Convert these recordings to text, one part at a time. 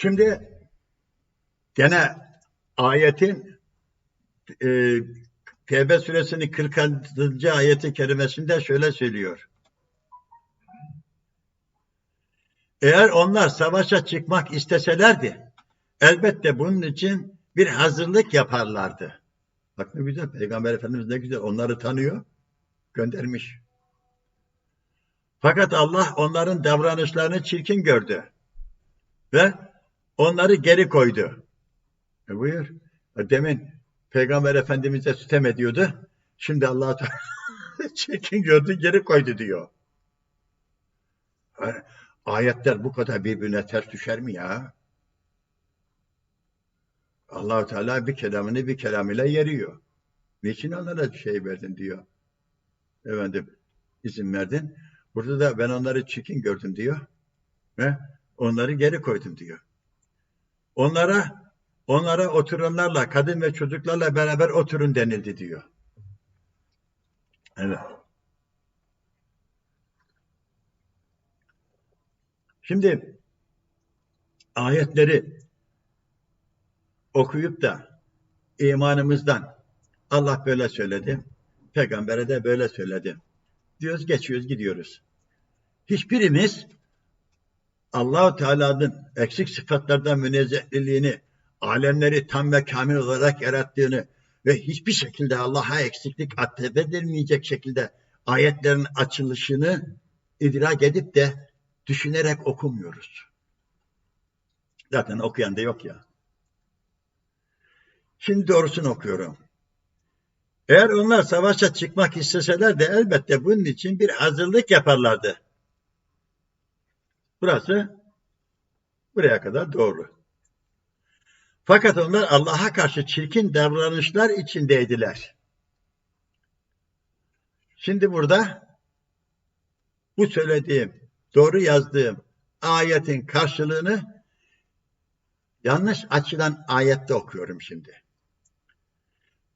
Şimdi gene ayetin e, Tevbe suresinin 40. ayeti kerimesinde şöyle söylüyor. Eğer onlar savaşa çıkmak isteselerdi elbette bunun için bir hazırlık yaparlardı. Bak ne güzel Peygamber Efendimiz ne güzel onları tanıyor, göndermiş. Fakat Allah onların davranışlarını çirkin gördü ve onları geri koydu. E buyur. E demin Peygamber Efendimiz'e sitem ediyordu. Şimdi Allah çirkin gördü geri koydu diyor. E, ayetler bu kadar birbirine ters düşer mi ya? Allahu Teala bir kelamını bir kelamıyla yeriyor. Niçin onlara şey verdin diyor. Efendim izin verdin. Burada da ben onları çirkin gördüm diyor. Ve onları geri koydum diyor. Onlara onlara oturanlarla, kadın ve çocuklarla beraber oturun denildi diyor. Evet. Şimdi ayetleri okuyup da imanımızdan Allah böyle söyledi, peygambere de böyle söyledi. Diyoruz geçiyoruz gidiyoruz. Hiçbirimiz Allahu Teala'nın eksik sıfatlardan münezzehliğini, alemleri tam ve kamil olarak yarattığını ve hiçbir şekilde Allah'a eksiklik atfedilmeyecek şekilde ayetlerin açılışını idrak edip de düşünerek okumuyoruz. Zaten okuyan da yok ya. Şimdi doğrusunu okuyorum. Eğer onlar savaşa çıkmak isteseler de elbette bunun için bir hazırlık yaparlardı. Burası buraya kadar doğru. Fakat onlar Allah'a karşı çirkin davranışlar içindeydiler. Şimdi burada bu söylediğim, doğru yazdığım ayetin karşılığını yanlış açılan ayette okuyorum şimdi.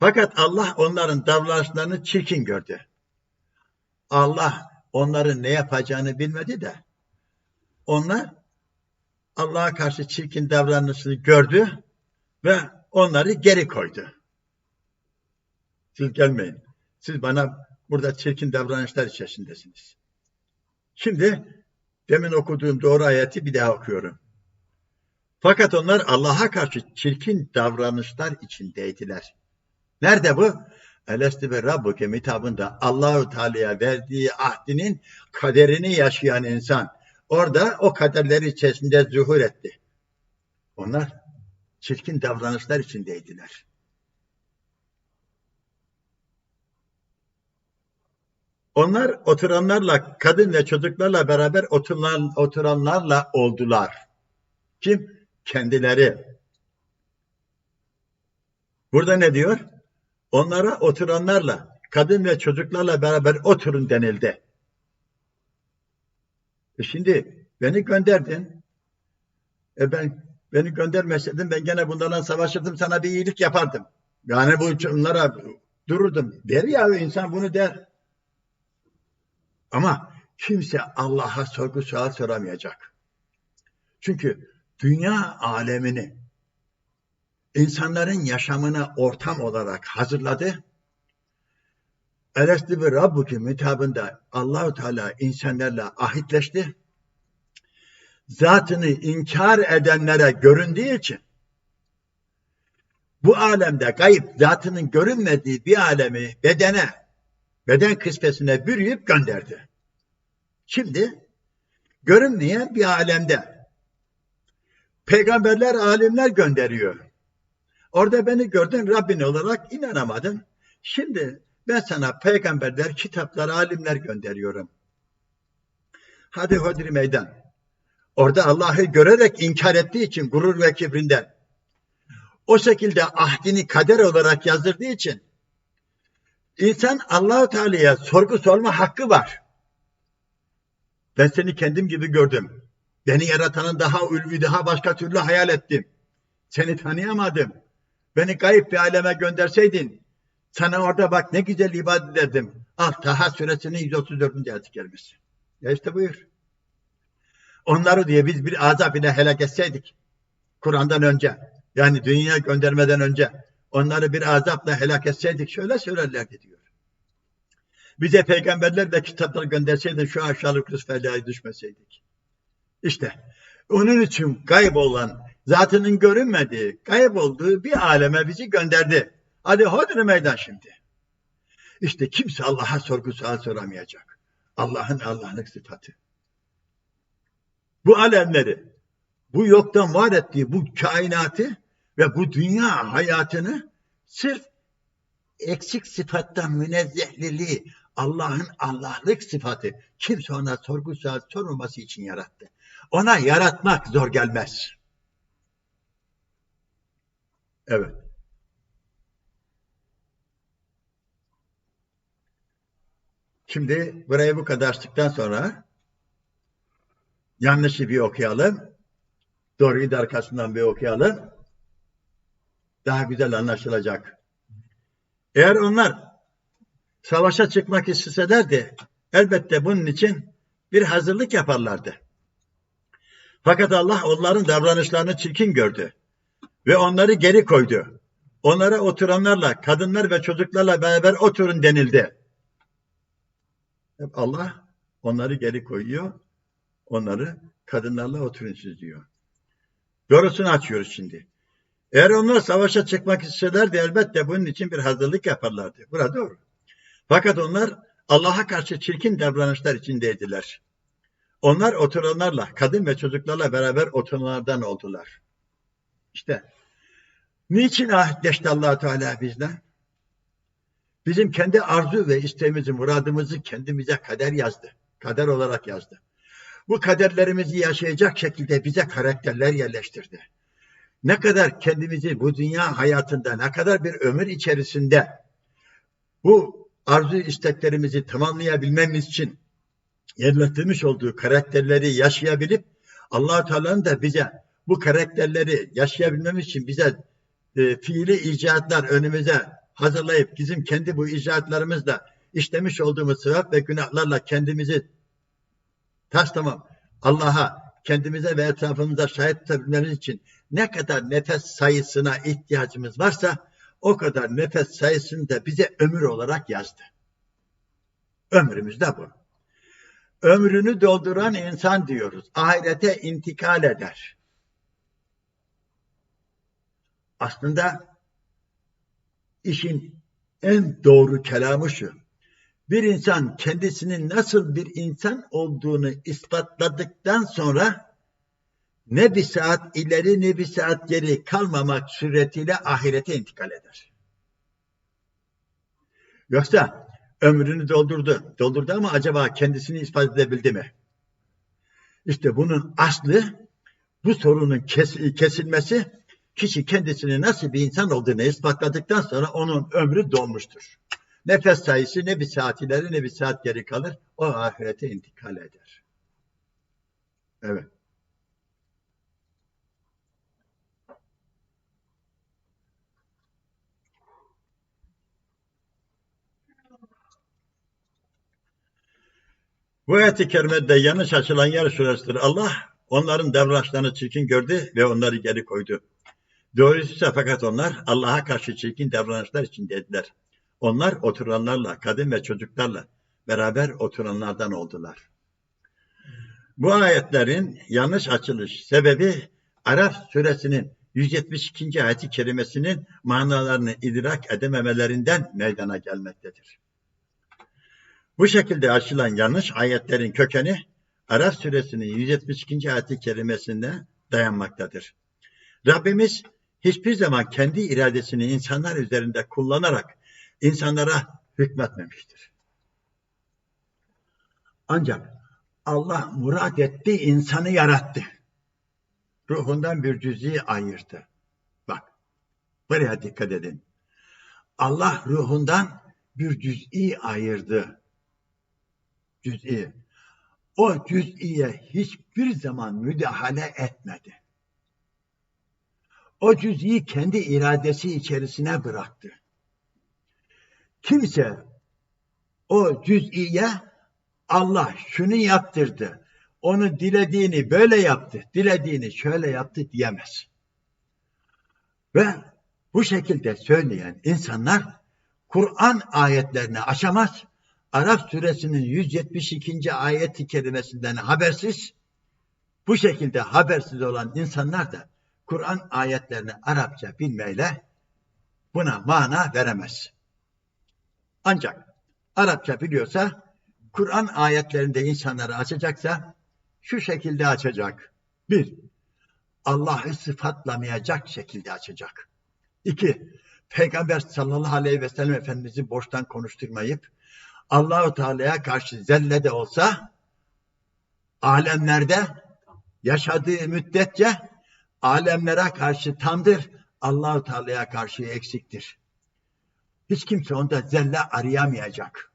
Fakat Allah onların davranışlarını çirkin gördü. Allah onların ne yapacağını bilmedi de onlar Allah'a karşı çirkin davranışını gördü ve onları geri koydu. Siz gelmeyin. Siz bana burada çirkin davranışlar içerisindesiniz. Şimdi demin okuduğum doğru ayeti bir daha okuyorum. Fakat onlar Allah'a karşı çirkin davranışlar içindeydiler. Nerede bu? Elesti ve Rabbuke mitabında Allahu Teala'ya verdiği ahdinin kaderini yaşayan insan orada o kaderleri içerisinde zuhur etti. Onlar çirkin davranışlar içindeydiler. Onlar oturanlarla, kadın ve çocuklarla beraber oturan, oturanlarla oldular. Kim? Kendileri. Burada ne diyor? Onlara oturanlarla, kadın ve çocuklarla beraber oturun denildi. E şimdi beni gönderdin. E ben beni göndermeseydin ben gene bunlarla savaşırdım sana bir iyilik yapardım. Yani bu bunlara dururdum. Der ya insan bunu der. Ama kimse Allah'a sorgu sual soramayacak. Çünkü dünya alemini insanların yaşamına ortam olarak hazırladı. Elesti ve Rabbuki mitabında Allahu Teala insanlarla ahitleşti. Zatını inkar edenlere göründüğü için bu alemde kayıp zatının görünmediği bir alemi bedene, beden kısmesine bürüyüp gönderdi. Şimdi görünmeyen bir alemde peygamberler, alimler gönderiyor. Orada beni gördün Rabbin olarak inanamadın. Şimdi ben sana peygamberler, kitaplar, alimler gönderiyorum. Hadi hodri meydan. Orada Allah'ı görerek inkar ettiği için gurur ve kibrinden. O şekilde ahdini kader olarak yazdırdığı için insan Allahu Teala'ya sorgu sorma hakkı var. Ben seni kendim gibi gördüm. Beni yaratanın daha ulvi, daha başka türlü hayal ettim. Seni tanıyamadım. Beni kayıp bir aleme gönderseydin sana orada bak ne güzel ibadet ederdim. Al Taha suresinin 134. ayet kerimesi. Ya işte buyur. Onları diye biz bir azab ile helak etseydik. Kur'an'dan önce yani dünyaya göndermeden önce onları bir azapla helak etseydik şöyle söylerlerdi diyor. Bize peygamberler ve kitaplar gönderseydin şu aşağılık rüsfelaya düşmeseydik. İşte onun için kaybolan, zatının görünmediği, kaybolduğu bir aleme bizi gönderdi. Hadi hodri meydan şimdi. İşte kimse Allah'a sorgu sual soramayacak. Allah'ın Allah'lık sıfatı. Bu alemleri, bu yoktan var ettiği bu kainatı ve bu dünya hayatını sırf eksik sıfattan münezzehliliği, Allah'ın Allah'lık sıfatı kimse ona sorgu sual sormaması için yarattı. Ona yaratmak zor gelmez. Evet. Şimdi burayı bu kadar açtıktan sonra yanlışı bir okuyalım. Doğruyu da arkasından bir okuyalım. Daha güzel anlaşılacak. Eğer onlar savaşa çıkmak isteselerdi elbette bunun için bir hazırlık yaparlardı. Fakat Allah onların davranışlarını çirkin gördü ve onları geri koydu. Onlara oturanlarla, kadınlar ve çocuklarla beraber oturun denildi. Hep Allah onları geri koyuyor. Onları kadınlarla oturun siz diyor. Doğrusunu açıyoruz şimdi. Eğer onlar savaşa çıkmak isteselerdi elbette bunun için bir hazırlık yaparlardı. Burada doğru. Fakat onlar Allah'a karşı çirkin davranışlar içindeydiler. Onlar oturanlarla, kadın ve çocuklarla beraber oturanlardan oldular. İşte niçin ahitleşti allah Teala bizden? Bizim kendi arzu ve isteğimizi, muradımızı kendimize kader yazdı. Kader olarak yazdı. Bu kaderlerimizi yaşayacak şekilde bize karakterler yerleştirdi. Ne kadar kendimizi bu dünya hayatında, ne kadar bir ömür içerisinde bu arzu isteklerimizi tamamlayabilmemiz için yerleştirmiş olduğu karakterleri yaşayabilip allah Teala'nın da bize bu karakterleri yaşayabilmemiz için bize e, fiili icatlar önümüze hazırlayıp bizim kendi bu icatlarımızla işlemiş olduğumuz sevap ve günahlarla kendimizi tas tamam Allah'a kendimize ve etrafımıza şahit tutabilmemiz için ne kadar nefes sayısına ihtiyacımız varsa o kadar nefes sayısını da bize ömür olarak yazdı. Ömrümüz de bu. Ömrünü dolduran insan diyoruz. Ahirete intikal eder. Aslında işin en doğru kelamı şu. Bir insan kendisinin nasıl bir insan olduğunu ispatladıktan sonra ne bir saat ileri ne bir saat geri kalmamak suretiyle ahirete intikal eder. Yoksa ömrünü doldurdu. Doldurdu ama acaba kendisini ispat edebildi mi? İşte bunun aslı bu sorunun kes, kesilmesi kişi kendisini nasıl bir insan olduğunu ispatladıktan sonra onun ömrü dolmuştur. Nefes sayısı ne bir saat ileri ne bir saat geri kalır. O ahirete intikal eder. Evet. Bu ayet-i kerimede yanlış açılan yer şurasıdır. Allah onların davranışlarını çirkin gördü ve onları geri koydu. Doğrusu fakat onlar Allah'a karşı çirkin davranışlar içindeydiler. Onlar oturanlarla, kadın ve çocuklarla beraber oturanlardan oldular. Bu ayetlerin yanlış açılış sebebi Araf suresinin 172. ayeti kerimesinin manalarını idrak edememelerinden meydana gelmektedir. Bu şekilde açılan yanlış ayetlerin kökeni Araf suresinin 172. ayeti kerimesinde dayanmaktadır. Rabbimiz hiçbir zaman kendi iradesini insanlar üzerinde kullanarak insanlara hükmetmemiştir. Ancak Allah murat etti, insanı yarattı. Ruhundan bir cüz'i ayırdı. Bak, buraya dikkat edin. Allah ruhundan bir cüz'i ayırdı. Cüz'i. O cüz'iye hiçbir zaman müdahale etmedi. O cüz'i kendi iradesi içerisine bıraktı kimse o cüz'iye Allah şunu yaptırdı, onu dilediğini böyle yaptı, dilediğini şöyle yaptı diyemez. Ve bu şekilde söyleyen insanlar Kur'an ayetlerini aşamaz. Arap suresinin 172. ayeti kelimesinden habersiz, bu şekilde habersiz olan insanlar da Kur'an ayetlerini Arapça bilmeyle buna mana veremez. Ancak Arapça biliyorsa Kur'an ayetlerinde insanları açacaksa şu şekilde açacak. Bir, Allah'ı sıfatlamayacak şekilde açacak. İki, Peygamber sallallahu aleyhi ve sellem Efendimiz'i boştan konuşturmayıp Allahu Teala'ya karşı zelle de olsa alemlerde yaşadığı müddetçe alemlere karşı tamdır, Allahu Teala'ya karşı eksiktir. Hiç kimse onda zelle arayamayacak.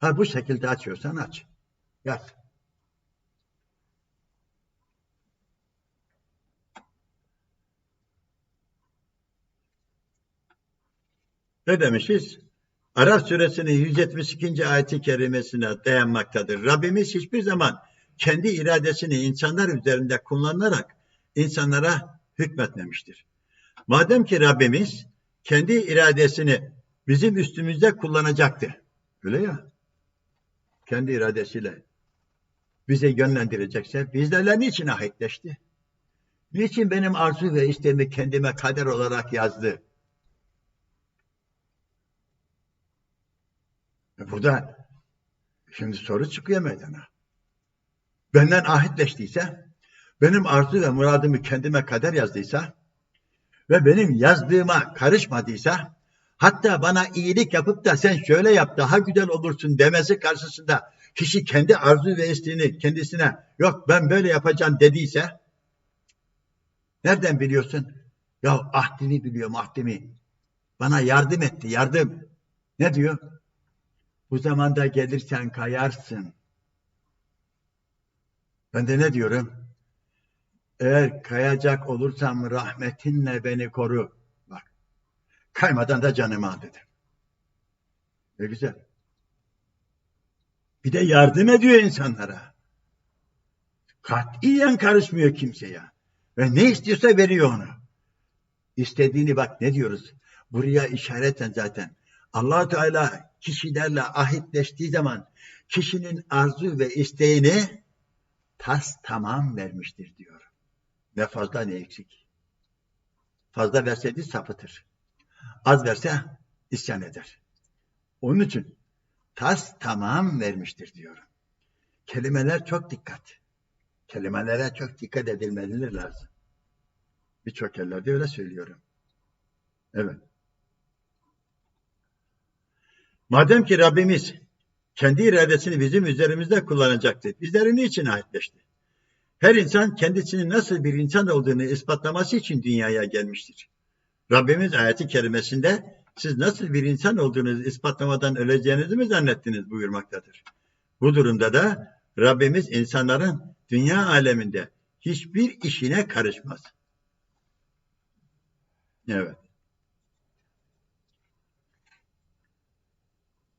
Ha bu şekilde açıyorsan aç. Yaz. Ne demişiz? Araf suresinin 172. ayeti kerimesine dayanmaktadır. Rabbimiz hiçbir zaman kendi iradesini insanlar üzerinde kullanarak insanlara hükmetmemiştir. Madem ki Rabbimiz kendi iradesini bizim üstümüzde kullanacaktı. Öyle ya. Kendi iradesiyle bize yönlendirecekse bizlerle niçin ahitleşti? Niçin benim arzu ve istemi kendime kader olarak yazdı? E burada şimdi soru çıkıyor meydana. Benden ahitleştiyse, benim arzu ve muradımı kendime kader yazdıysa ve benim yazdığıma karışmadıysa, hatta bana iyilik yapıp da sen şöyle yap daha güzel olursun demesi karşısında kişi kendi arzu ve isteğini kendisine yok ben böyle yapacağım dediyse nereden biliyorsun? Ya ahdini biliyorum ahdimi. Bana yardım etti yardım. Ne diyor? Bu zamanda gelirsen kayarsın. Ben de ne diyorum? Eğer kayacak olursam rahmetinle beni koru. Bak. Kaymadan da canımı al dedim. Ne güzel. Bir de yardım ediyor insanlara. Katiyen karışmıyor kimseye. Ve ne istiyorsa veriyor onu. İstediğini bak ne diyoruz? Buraya işareten zaten. allah Teala kişilerle ahitleştiği zaman kişinin arzu ve isteğini tas tamam vermiştir diyor. Ne fazla ne eksik. Fazla verseydi sapıtır. Az verse isyan eder. Onun için tas tamam vermiştir diyor. Kelimeler çok dikkat. Kelimelere çok dikkat edilmelidir lazım. Birçok yerlerde öyle söylüyorum. Evet. Madem ki Rabbimiz kendi iradesini bizim üzerimizde kullanacaktı. Bizleri niçin ahitleşti? Her insan kendisinin nasıl bir insan olduğunu ispatlaması için dünyaya gelmiştir. Rabbimiz ayeti kerimesinde siz nasıl bir insan olduğunuzu ispatlamadan öleceğinizi mi zannettiniz buyurmaktadır. Bu durumda da Rabbimiz insanların dünya aleminde hiçbir işine karışmaz. Evet.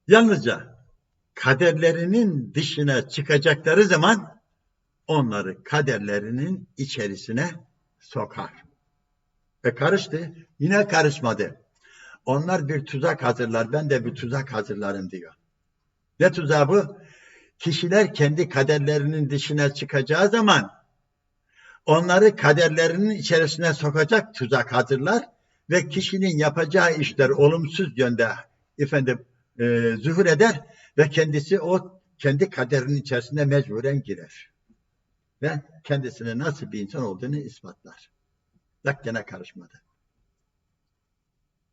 Yalnızca kaderlerinin dışına çıkacakları zaman onları kaderlerinin içerisine sokar. Ve karıştı. Yine karışmadı. Onlar bir tuzak hazırlar. Ben de bir tuzak hazırlarım diyor. Ne tuzağı bu? Kişiler kendi kaderlerinin dışına çıkacağı zaman onları kaderlerinin içerisine sokacak tuzak hazırlar ve kişinin yapacağı işler olumsuz yönde efendim e, zuhur eder ve kendisi o kendi kaderinin içerisinde mecburen girer. Ve kendisine nasıl bir insan olduğunu ispatlar. Bak gene karışmadı.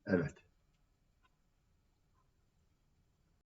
Evet.